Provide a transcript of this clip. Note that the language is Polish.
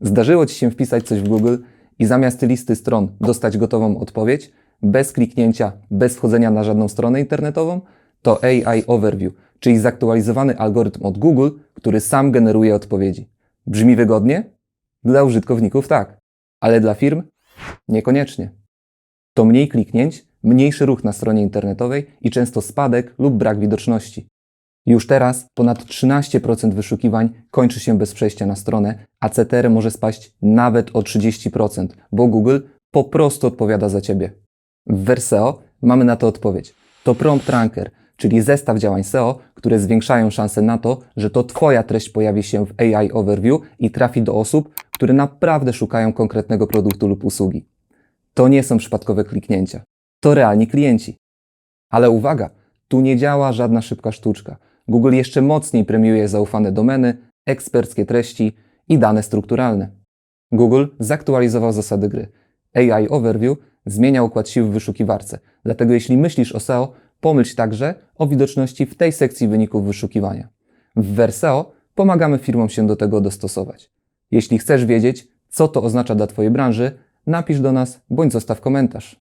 Zdarzyło Ci się wpisać coś w Google i zamiast listy stron dostać gotową odpowiedź, bez kliknięcia, bez wchodzenia na żadną stronę internetową? To AI Overview, czyli zaktualizowany algorytm od Google, który sam generuje odpowiedzi. Brzmi wygodnie? Dla użytkowników tak, ale dla firm niekoniecznie. To mniej kliknięć, mniejszy ruch na stronie internetowej i często spadek lub brak widoczności. Już teraz ponad 13% wyszukiwań kończy się bez przejścia na stronę, a CTR może spaść nawet o 30%, bo Google po prostu odpowiada za Ciebie. W Verseo mamy na to odpowiedź. To prompt ranker, czyli zestaw działań SEO, które zwiększają szanse na to, że to Twoja treść pojawi się w AI Overview i trafi do osób, które naprawdę szukają konkretnego produktu lub usługi. To nie są przypadkowe kliknięcia. To realni klienci. Ale uwaga, tu nie działa żadna szybka sztuczka. Google jeszcze mocniej premiuje zaufane domeny, eksperckie treści i dane strukturalne. Google zaktualizował zasady gry. AI Overview zmienia układ sił w wyszukiwarce, dlatego jeśli myślisz o SEO, pomyśl także o widoczności w tej sekcji wyników wyszukiwania. W Verseo pomagamy firmom się do tego dostosować. Jeśli chcesz wiedzieć, co to oznacza dla Twojej branży, napisz do nas bądź zostaw komentarz.